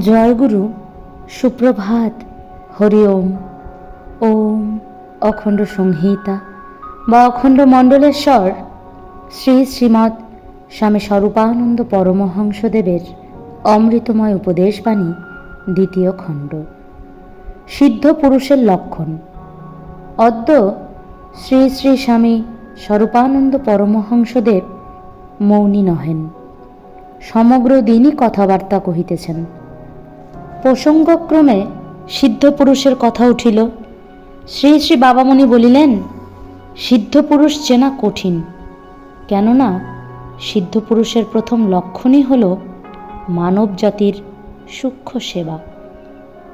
জয়গুরু, সুপ্রভাত, হরি ওম। ওম অখণ্ড সংহিতা বা অখণ্ড মণ্ডলেশ্বর, শ্রী শ্রীমৎ স্বামী স্বরূপানন্দ পরমহংসদেবের অমৃতময় উপদেশবাণী, দ্বিতীয় খণ্ড। সিদ্ধ পুরুষের লক্ষণ। অদ্য শ্রী শ্রী স্বামী স্বরূপানন্দ পরমহংসদেব মৌনী নহেন। সমগ্র দিনই কথাবার্তা কহিতেছেন। প্রসঙ্গক্রমে সিদ্ধ পুরুষের কথা উঠিল। শ্রী শ্রী বাবামণি বলিলেন সিদ্ধ পুরুষ চেনা কঠিন। কেননা সিদ্ধ পুরুষের প্রথম লক্ষণই হল মানব জাতির সূক্ষ্ম সেবা।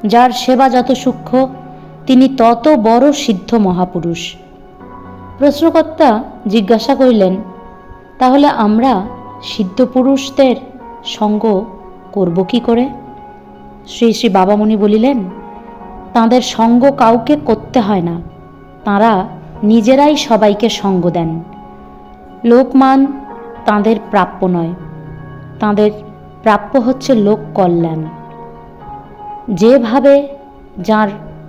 যার সেবা যত সূক্ষ্ম, তিনি তত বড় সিদ্ধ মহাপুরুষ। প্রশ্নকর্তা জিজ্ঞাসা করিলেন, তাহলে আমরা সিদ্ধ পুরুষদের সঙ্গ করব কি করে? শ্রী শ্রী বাবামণি বলিলেন, তাঁদের সঙ্গ কাউকে করতে হয় না। তাঁরা নিজেরাই সবাইকে সঙ্গ দেন। লোকমান তাঁদের প্রাপ্য নয়। তাঁদের প্রাপ্য হচ্ছে লোক কল্যাণ। যেভাবে যার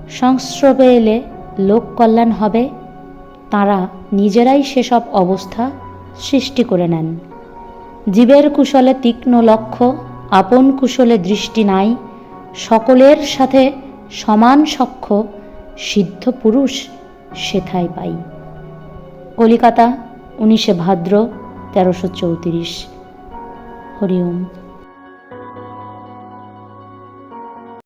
সংস্রবে এলে লোক কল্যাণ হবে, তাঁরা নিজেরাই সেসব অবস্থা সৃষ্টি করে নেন। জীবের কুশলে তীক্ষ্ণ লক্ষ্য, আপন কুশলে দৃষ্টি নাই সকলের সাথে সমান সক্ষ সিদ্ধ পুরুষ সেথায় পাই। কলিকাতা উনিশে ভাদ্র তেরোশো চৌত্রিশ। হরি ওম।